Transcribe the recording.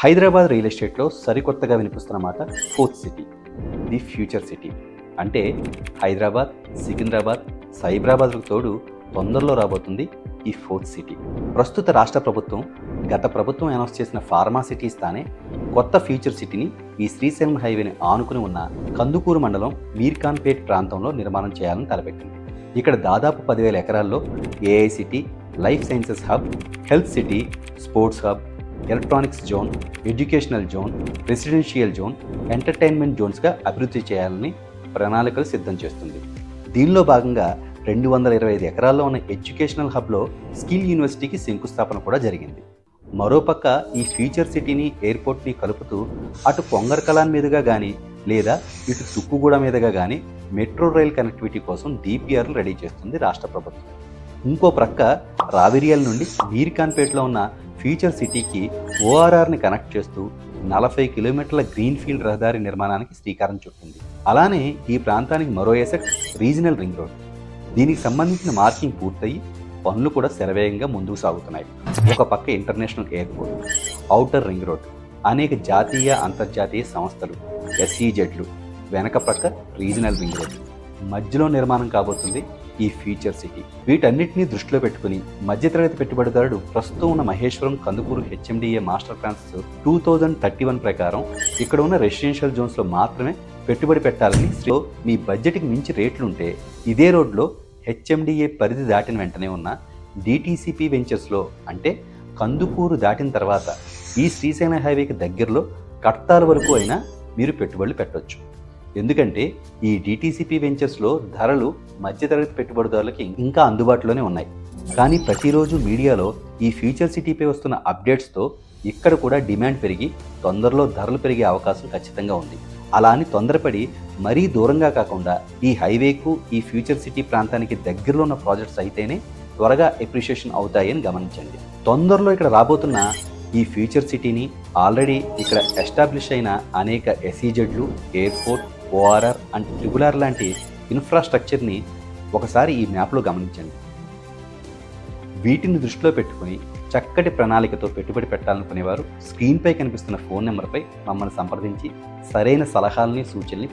Hyderabad real ఎస్టేట్లో సరికొత్తగా వినిపిస్తున్న మాట fourth city the future city. అంటే హైదరాబాద్ సికింద్రాబాద్ సైబరాబాద్కు తోడు తొందరలో రాబోతుంది ఈ ఫోర్త్ సిటీ. ప్రస్తుత రాష్ట్ర ప్రభుత్వం గత ప్రభుత్వం అనౌన్స్ చేసిన ఫార్మా సిటీ స్థానే కొత్త ఫ్యూచర్ సిటీని ఈ శ్రీశైలం హైవేని ఆనుకుని ఉన్న కందుకూరు మండలం మీర్ఖాన్పేట్ ప్రాంతంలో నిర్మాణం చేయాలని తలపెట్టింది. ఇక్కడ దాదాపు పదివేల ఎకరాల్లో AI city life sciences hub health city sports hub electronics zone educational zone residential zone entertainment జోన్స్గా అభివృద్ధి చేయాలని ప్రణాళికలు సిద్ధం చేస్తుంది. దీనిలో భాగంగా రెండు వందల ఇరవై ఐదు ఎకరాల్లో ఉన్న ఎడ్యుకేషనల్ హబ్లో స్కిల్ యూనివర్సిటీకి శంకుస్థాపన కూడా జరిగింది. మరోపక్క ఈ ఫ్యూచర్ సిటీని ఎయిర్పోర్ట్ని కలుపుతూ అటు పొంగర్కలాన్ మీదుగా కానీ లేదా ఇటు తుక్కుగూడ మీదుగా కానీ మెట్రో రైల్ కనెక్టివిటీ కోసం డిపిఆర్లు రెడీ చేస్తుంది రాష్ట్ర ప్రభుత్వం. ఇంకో ప్రక్క రావిరియల్ నుండి మీర్ఖాన్పేట్లో ఉన్న ఫ్యూచర్ సిటీకి ఓఆర్ఆర్ని కనెక్ట్ చేస్తూ నలభై కిలోమీటర్ల గ్రీన్ ఫీల్డ్ రహదారి నిర్మాణానికి శ్రీకారం చుట్టింది. అలానే ఈ ప్రాంతానికి మరో ఎసెట్ రీజనల్ రింగ్ రోడ్. దీనికి సంబంధించిన మార్కింగ్ పూర్తయి పనులు కూడా శరవేగంగా ముందుకు సాగుతున్నాయి. ఒక పక్క international airport outer ring road అనేక జాతీయ అంతర్జాతీయ సంస్థలు ఎస్ఈజెడ్లు వెనక పక్క రీజనల్ రింగ్ రోడ్. మధ్యలో నిర్మాణం కాబోతుంది ఈ ఫ్యూచర్ సిటీ. వీటన్నిటిని దృష్టిలో పెట్టుకుని మధ్యతరగతి పెట్టుబడిదారుడు ప్రస్తుతం ఉన్న Maheshwaram Kandukur HMDA master plans two thousand thirty one ప్రకారం ఇక్కడ ఉన్న రెసిడెన్షియల్ జోన్స్లో మాత్రమే పెట్టుబడి పెట్టాలని సో మీ బడ్జెట్కి మించి రేట్లుంటే ఇదే రోడ్లో హెచ్ఎండిఏ పరిధి దాటిన వెంటనే ఉన్న డిటీసీపీ వెంచర్స్లో అంటే కందుకూరు దాటిన తర్వాత ఈ శ్రీశైలం హైవేకి దగ్గరలో కట్టాల వరకు అయినా మీరు పెట్టుబడులు పెట్టవచ్చు ఎందుకంటే ఈ డిటీసీపీ వెంచర్స్లో ధరలు మధ్యతరగతి పెట్టుబడిదారులకి ఇంకా అందుబాటులోనే ఉన్నాయి. కానీ ప్రతిరోజు మీడియాలో ఈ ఫ్యూచర్ సిటీపై వస్తున్న అప్డేట్స్తో ఇక్కడ కూడా డిమాండ్ పెరిగి తొందరలో ధరలు పెరిగే అవకాశం ఖచ్చితంగా ఉంది. అలా అని తొందరపడి మరీ దూరంగా కాకుండా ఈ హైవేకు ఈ ఫ్యూచర్ సిటీ ప్రాంతానికి దగ్గరలో ఉన్న ప్రాజెక్ట్స్ అయితేనే త్వరగా ఎప్రిషియేషన్ అవుతాయని గమనించండి. తొందరలో ఇక్కడ రాబోతున్న ఈ ఫ్యూచర్ సిటీని ఆల్రెడీ ఇక్కడ ఎస్టాబ్లిష్ అయిన అనేక ఎస్ఈజెడ్లు ఎయిర్పోర్ట్ ఓఆర్ఆర్ అండ్ ట్రిబులార్ లాంటి ఇన్ఫ్రాస్ట్రక్చర్ని ఒకసారి ఈ మ్యాప్లో గమనించండి. వీటిని దృష్టిలో పెట్టుకుని చక్కటి ప్రణాళికతో పెట్టుబడి పెట్టాలనుకునేవారు స్క్రీన్పై కనిపిస్తున్న ఫోన్ నెంబర్పై మమ్మల్ని సంప్రదించి సరైన సలహాలని సూచనల్ని